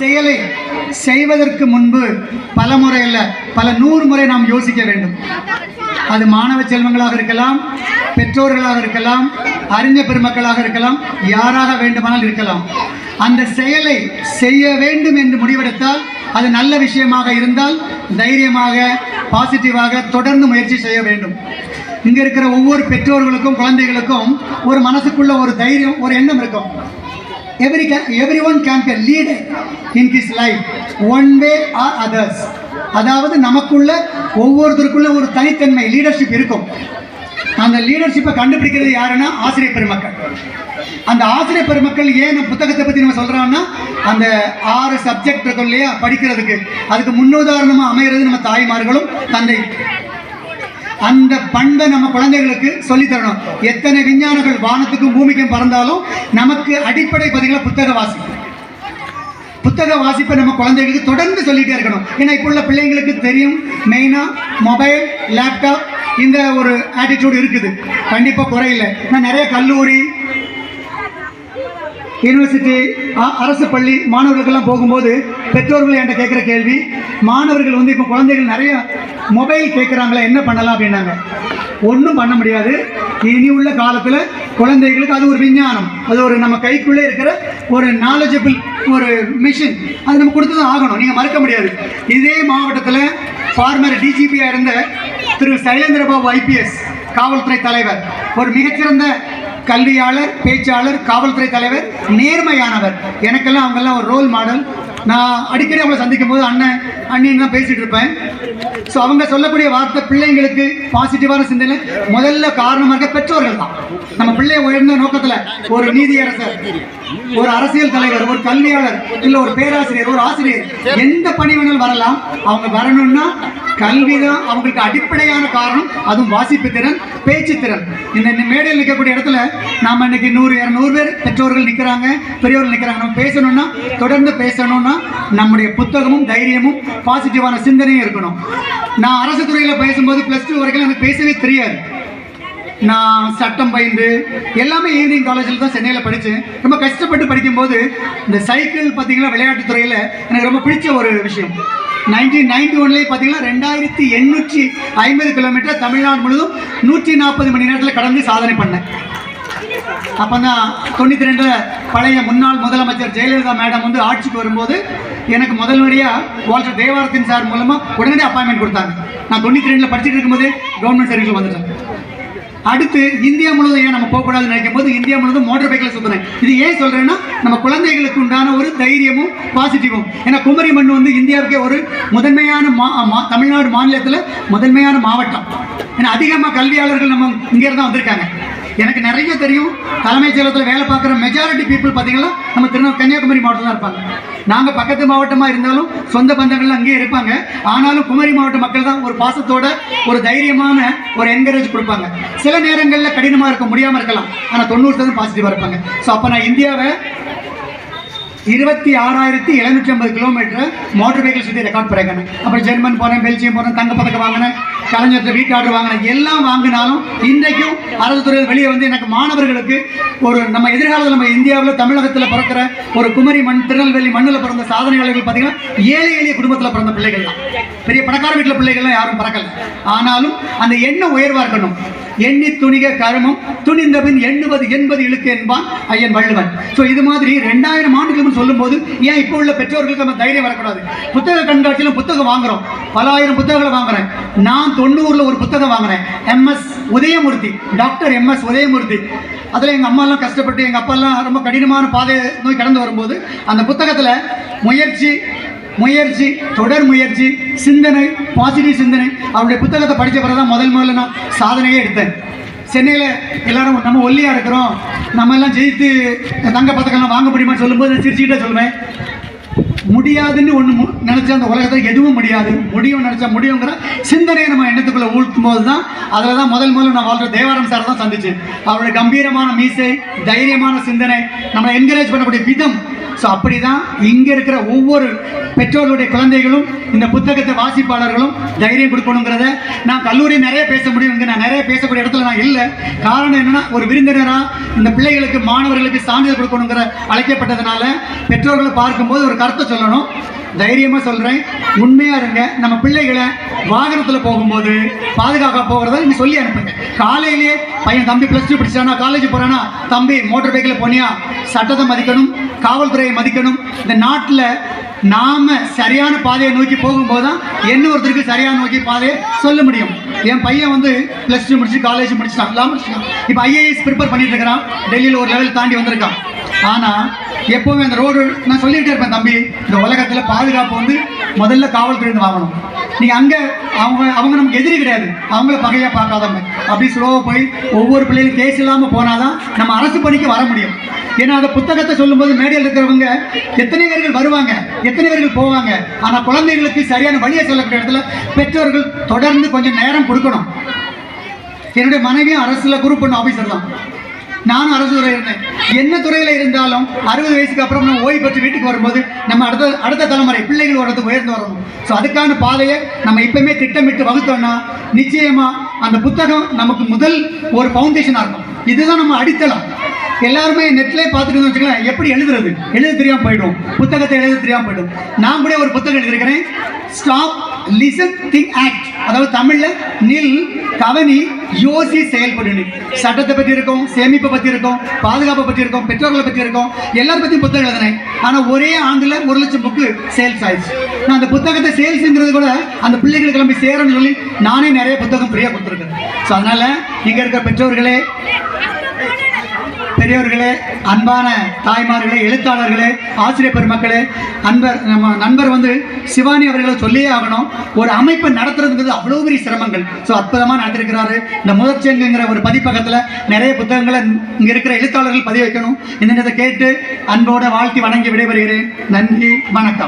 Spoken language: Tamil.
செயலை செய்வதற்கு முன்பு பல முறை அல்ல பல நூறு முறை நாம் யோசிக்க வேண்டும். அது மாணவ செல்வங்களாக இருக்கலாம் பெற்றோர்களாக இருக்கலாம் அறிஞ பெருமக்களாக இருக்கலாம் யாராக வேண்டுமானால் இருக்கலாம். அந்த செயலை செய்ய வேண்டும் என்று முடிவெடுத்தால் அது நல்ல விஷயமாக இருந்தால் தைரியமாக பாசிட்டிவாக தொடர்ந்து முயற்சி செய்ய வேண்டும். இங்க இருக்கிற ஒவ்வொரு பெற்றோர்களுக்கும் குழந்தைகளுக்கும் ஒரு மனசுக்குள்ள ஒரு தைரியம் ஒரு எண்ணம் இருக்கும். Every can, everyone can be lead in his life one way or others. அதாவது நமக்குள்ள ஒவ்வொருத்தருக்குள்ள ஒரு தனித்தன்மை லீடர்ஷிப் இருக்கும். அந்த லீடர்ஷிப்பை கண்டுபிடிக்கிறது யாருன்னா ஆசிரியர் பெருமக்கள். அந்த ஆசிரியர் பெருமக்கள் ஏன் புத்தகத்தை பற்றி நம்ம சொல்கிறோம்னா அந்த ஆறு சப்ஜெக்ட் இருக்கும் இல்லையா படிக்கிறதுக்கு. அதுக்கு முன்னுதாரணமாக அமைகிறது நம்ம தாய்மார்களும் தந்தை அந்த பண்பை நம்ம குழந்தைகளுக்கு சொல்லித் தரணும். எத்தனை விஞ்ஞானிகள் வானத்துக்கும் பூமிக்கும் பறந்தாலும் நமக்கு அடிப்படை பார்த்தீங்கன்னா புத்தக வாசிப்பு. புத்தக வாசிப்பை நம்ம குழந்தைகளுக்கு தொடர்ந்து சொல்லிட்டே இருக்கணும். ஏன்னா இப்போ உள்ள பிள்ளைங்களுக்கு தெரியும் மெயினாக மொபைல் லேப்டாப் இந்த ஒரு ஆட்டிடியூட் இருக்குது. கண்டிப்பாக குறையில நான் நிறைய கல்லூரி யூனிவர்சிட்டி அரசு பள்ளி மாணவர்களுக்கெல்லாம் போகும்போது பெற்றோர்கள் என்கிட்ட கேட்குற கேள்வி மாணவர்கள் வந்து இப்போ குழந்தைகள் நிறைய மொபைல் கேட்குறாங்களா என்ன பண்ணலாம் அப்படின்னாங்க. ஒன்றும் பண்ண முடியாது. இனி உள்ள காலத்தில் குழந்தைகளுக்கு அது ஒரு விஞ்ஞானம். அது ஒரு நம்ம கைக்குள்ளே இருக்கிற ஒரு நாலேஜபிள் ஒரு மிஷின் அது நம்ம கொடுத்து தான் ஆகணும். நீங்கள் மறக்க முடியாது. இதே மாவட்டத்தில் ஃபார்மர் டிஜிபியாக இருந்த திரு சைலேந்திரபாபு ஐபிஎஸ் காவல்துறை தலைவர். ஒரு மிகச்சிறந்த கல்வியாளர் பேச்சாளர் காவல்துறை தலைவர் நேர்மையானவர். எனக்கெல்லாம் அவங்கெல்லாம் ஒரு ரோல் மாடல் நான் அடிக்கடி அவங்களை சந்திக்கும் போது அண்ணன் அண்ணின்னு தான் பேசிட்டு இருப்பேன். ஸோ அவங்க சொல்லக்கூடிய வார்த்தை பிள்ளைங்களுக்கு பாசிட்டிவான சிந்தனை. முதல்ல காரணமாக இருக்க பெற்றோர்கள் தான். நம்ம பிள்ளைய உயர்ந்த நோக்கத்தில் ஒரு நீதியரசர் ஒரு அரசியல் தலைவர் ஒரு கல்வியாளர் இல்லை ஒரு பேராசிரியர் ஒரு ஆசிரியர் எந்த பணி வேணாலும் வரலாம் அவங்க வரணும்னா கல்வி தான் அவங்களுக்கு அடிப்படையான காரணம் அதுவும் வாசிப்பு திறன் பேச்சு திறன். இந்த மேடையில் நிற்கக்கூடிய இடத்துல நாம இன்னைக்கு நூறு இரநூறு பேர் பெற்றோர்கள் நிற்கிறாங்க பெரியவர்கள் நிற்கிறாங்க நம்ம பேசணும்னா தொடர்ந்து பேசணும்னா நம்முடைய புத்தகமும் தைரியமும் பாசிட்டிவான சிந்தனையும் இருக்கணும். நான் அரசு துறையில் பேசும்போது ப்ளஸ் டூ வரைக்கும் எனக்கு பேசவே தெரியாது. நான் சட்டம் பயின்று எல்லாமே ஈவினிங் காலேஜில் தான் சென்னையில் படித்தேன் ரொம்ப கஷ்டப்பட்டு படிக்கும்போது இந்த சைக்கிள் பார்த்தீங்கன்னா விளையாட்டுத் துறையில் எனக்கு ரொம்ப பிடிச்ச ஒரு விஷயம். நைன்டீன் நைன்டி ஒன்லேயே பார்த்தீங்கன்னா ரெண்டாயிரத்தி எண்ணூற்றி ஐம்பது கிலோமீட்டர் தமிழ்நாடு முழுவதும் நூற்றி நாற்பது மணி நேரத்தில் கடந்து சாதனை பண்ணேன். அப்போ தான் தொண்ணூற்றி ரெண்டில் பழைய முன்னாள் முதலமைச்சர் ஜெயலலிதா மேடம் வந்து ஆட்சிக்கு வரும்போது எனக்கு முதல் முறையாக வால்டர் தேவாரத்தின் சார் மூலமாக உடனடி அப்பாயின்மெண்ட் கொடுத்தாங்க. நான் தொண்ணூற்றி ரெண்டில் படிச்சுட்டு இருக்கும்போது கவர்மெண்ட் சர்வீஸில் வந்துட்டேன். அடுத்து இந்தியா முழுவதும் ஏன் நம்ம போகக்கூடாதுன்னு நினைக்கும் போது இந்தியா முழுவதும் மோட்டர் பைக்கில் சுற்றுறேன் இது ஏன் சொல்கிறேன்னா நம்ம குழந்தைகளுக்கு உண்டான ஒரு தைரியமும் பாசிட்டிவும் ஏன்னா குமரி மண் வந்து இந்தியாவுக்கே ஒரு முதன்மையான மா மா- தமிழ்நாடு மாநிலத்தில் முதன்மையான மாவட்டம். ஏன்னா அதிகமாக கல்வியாளர்கள் நம்ம இங்கே தான் வந்திருக்காங்க. எனக்கு நிறைய தெரியும். தலைமைச் செயலகத்தில் வேலை பார்க்குற மெஜாரிட்டி பீப்புள் பார்த்தீங்கன்னா நம்ம திருநெ கன்னியாகுமரி மாவட்டம் தான் இருப்பாங்க. நாங்கள் பக்கத்து மாவட்டமாக இருந்தாலும் சொந்த பந்தங்கள்லாம் அங்கேயே இருப்பாங்க. ஆனாலும் குமரி மாவட்ட மக்கள் தான் ஒரு பாசத்தோட ஒரு தைரியமான ஒரு என்கரேஜ் கொடுப்பாங்க. சில நேரங்களில் கடினமாக இருக்க முடியாமல் இருக்கலாம். ஆனால் தொண்ணூறு சதவீதம் பாசிட்டிவாக இருப்பாங்க. ஸோ அப்போ நான் இந்தியாவை இருபத்தி ஆறாயிரத்தி எழுநூற்றி ஐம்பது கிலோமீட்டர் மோட்டர் வெஹிக்கிள் சுற்றி ரெக்கார்ட் பண்ணிருக்கேன் அப்புறம் ஜெர்மன் போனேன் பெல்ஜியம் போனேன் தங்க பதக்கம் வாங்கினேன் கலைஞர் வீட்டு ஆர்டர் வாங்கினேன் எல்லாம் வாங்கினாலும் இன்றைக்கும் அரசு துறையில் வெளியே வந்து எனக்கு மாணவர்களுக்கு ஒரு நம்ம எதிர்காலத்தில் நம்ம இந்தியாவில் தமிழகத்தில் பிறக்கிற ஒரு குமரி மண் திருநெல்வேலி மண்ணில் பிறந்த சாதனையாளர்கள் பார்த்தீங்கன்னா ஏழை எளிய குடும்பத்தில் பிறந்த பிள்ளைகள் தான் பெரிய பணக்கார வீட்டில் பிள்ளைகள்லாம் யாரும் பிறக்கல. ஆனாலும் அந்த எண்ணம் உயர்வாக இருக்கணும். எண்ணி துணிக கருமம் துணிந்தபின் எண்ணுவது என்பது இழுக்கு என்பான் ஐயன் வள்ளுவன். ஸோ இது மாதிரி ரெண்டாயிரம் ஆண்டுகளுக்கு சொல்லும்போது ஏன் இப்போ உள்ள பெற்றோர்களுக்கு நம்ம தைரியம் வரக்கூடாது? புத்தக கண்காட்சியிலும் புத்தகம் வாங்குறோம். பல ஆயிரம் புத்தகங்களை வாங்குறேன். நான் தொண்ணூறில் ஒரு புத்தகம் வாங்கினேன் MS Udayamoorthy doctor MS Udayamoorthy. அதில் எங்கள் அம்மாலாம் கஷ்டப்பட்டு எங்கள் அப்பாலாம் ரொம்ப கடினமான பாதை நோய் கடந்து வரும்போது அந்த புத்தகத்தில் முயற்சி முயற்சி தொடர் முயற்சி சிந்தனை பாசிட்டிவ் சிந்தனை. அவருடைய புத்தகத்தை படித்த பிறகு தான் முதல் முதல்ல நான் சாதனையே எடுத்தேன். சென்னையில் எல்லாரும் நம்ம ஒல்லியாக இருக்கிறோம். நம்ம எல்லாம் ஜெயித்து தங்க பதக்கம்லாம் வாங்க முடியுமான்னு சொல்லும்போது சிரிச்சுக்கிட்டே சொல்லுவேன். முடியாதுன்னு ஒன்று நினச்சா அந்த உலகத்தில் எதுவும் முடியாது. முடியும் நினச்சா முடியுங்கிற சிந்தனையை நம்ம எண்ணத்துக்குள்ளே ஊழ்த்தும் போது தான் அதில் தான் முதல் முதல்ல நான் வாழ்ற தேவாரம் சார் தான் சந்திச்சேன் அவருடைய கம்பீரமான மீசை தைரியமான சிந்தனை நம்மளை என்கரேஜ் பண்ணக்கூடிய விதம். ஸோ அப்படி தான் இங்கே இருக்கிற ஒவ்வொரு பெற்றோர்களுடைய குழந்தைகளும் இந்த புத்தகத்தை வாசிப்பாளர்களும் தைரியம் கொடுக்கணுங்கிறத நான் கல்லூரி நிறைய பேச முடியும். நான் நிறைய பேசக்கூடிய இடத்துல நான் இல்லை. காரணம் என்னன்னா ஒரு விருந்தினராக இந்த பிள்ளைகளுக்கு மாணவர்களுக்கு சான்றிதழ் கொடுக்கணுங்கிற அழைக்கப்பட்டதுனால பெற்றோர்களை பார்க்கும்போது ஒரு கருத்தை சொல்லணும். தைரியமா சொல்றேன். உண்மையா இருங்க. நம்ம பிள்ளைகளை வாகனத்துல போகும்போது பாதுகாக்க போகிறத நீங்க சொல்லி அனுப்புங்க. காலையிலேயே பையன் தம்பி பிளஸ் டூ படிச்சானா காலேஜ் போறானா தம்பி மோட்டார் பைக்கில் போனியா சட்டத்தை மதிக்கணும் காவல்துறையை மதிக்கணும். இந்த நாட்டில் நாம சரியான பாதையை நோக்கி போகும்போது தான் என்ன ஒருத்தருக்கு சரியான நோக்கி பாதையை சொல்ல முடியும். என் பையன் வந்து ப்ளஸ் டூ முடிச்சு காலேஜ் முடிச்சிட்டான். எல்லாம் முடிச்சிட்டான். இப்போ ஐஏஎஸ் ப்ரிப்பேர் பண்ணிட்டு இருக்கிறான். டெல்லியில் ஒரு லெவல் தாண்டி வந்திருக்கான். ஆனால் எப்போவுமே அந்த ரோடு நான் சொல்லிகிட்டே இருப்பேன் தம்பி இந்த உலகத்தில் பாதுகாப்பு வந்து முதல்ல காவல்துறை வாங்கணும். நீங்கள் அங்கே அவங்க அவங்க நமக்கு எதிரி கிடையாது. அவங்கள பகையாக பார்க்காதவங்க. அப்படி ஸ்லோவாக போய் ஒவ்வொரு பிள்ளைகளும் கேஸ் இல்லாமல் போனாதான் நம்ம அரசு பணிக்கு வர முடியும். ஏன்னா அந்த புத்தகத்தை சொல்லும்போது மேடையில் இருக்கிறவங்க எத்தனை பேர்கள் வருவாங்க எத்தனை பேர்கள் போவாங்க ஆனால் குழந்தைகளுக்கு சரியான வழியை சொல்லக்கூடிய இடத்துல பெற்றோர்கள் தொடர்ந்து கொஞ்சம் நேரம் கொடுக்கணும். என்னுடைய மனைவியும் அரசுல குரூப் ஒன்று ஆஃபீஸர் தான். நானும் அரசு துறையில் இருந்தேன். என்ன துறையில் இருந்தாலும் அறுபது வயசுக்கு அப்புறம் நம்ம ஓய்வு பெற்று வீட்டுக்கு வரும்போது நம்ம அடுத்த அடுத்த தலைமுறை பிள்ளைகள் வரது உயர்ந்து வரணும் ஸோ அதுக்கான பாதையை நம்ம இப்பவுமே திட்டமிட்டு வகுத்தோம்னா நிச்சயமாக அந்த புத்தகம் நமக்கு முதல் ஒரு ஃபவுண்டேஷனாக இருக்கும். இதுதான் நம்ம அடித்தளம். எல்லாருமே நெட்லேயே பார்த்துட்டு வச்சுக்கலாம் எப்படி எழுதுறது? எழுத தெரியாமல் போயிடும். புத்தகத்தை எழுத தெரியாமல் போயிடும். நான் கூட ஒரு புத்தகம் எழுதியிருக்கிறேன். ஸ்டாப் லிசன் திங் ஆக்ட் அதாவது தமிழில் நில் கவனி யோசி செயல்படணும் சட்டத்தை பத்தி இருக்கும் சேமிப்பை பத்தி இருக்கும் பாதுகாப்பை பத்தி இருக்கும் பெற்றோர்களை பத்தி இருக்கும் எல்லாரும் பத்தியும் புத்தகம் எழுதினேன். ஆனா ஒரே ஆண்டுல ஒரு லட்சம் புக்கு சேல்ஸ் ஆயிடுச்சு. நான் அந்த புத்தகத்தை சேல்ஸ்ங்கிறது கூட அந்த பிள்ளைகளுக்கு கிளம்பி சேரணும்னு சொல்லி நானே நிறைய புத்தகம் ஃப்ரீயா கொடுத்துருக்கேன். ஸோ அதனால இங்க இருக்கிற பெற்றோர்களே பெரியவர்களே அன்பான தாய்மார்களே எழுத்தாளர்களே ஆசிரியர் பெருமக்களே அன்பர் நம்ம நண்பர் வந்து சிவானி அவர்களை சொல்லியே ஆகணும். ஒரு அமைப்பை நடத்துறதுங்கிறது அவ்வளோ பெரிய சிரமங்கள். ஸோ அற்புதமாக நடத்திருக்கிறாரு. இந்த முதற்சங்குங்கிற ஒரு பதிப்பகத்தில் நிறைய புத்தகங்களை இங்கே இருக்கிற எழுத்தாளர்கள் பதிவு வைக்கணும். இந்த நேரத்தை கேட்டு அன்போட வாழ்த்தி வணங்கி விடைபெறுகிறேன். நன்றி வணக்கம்.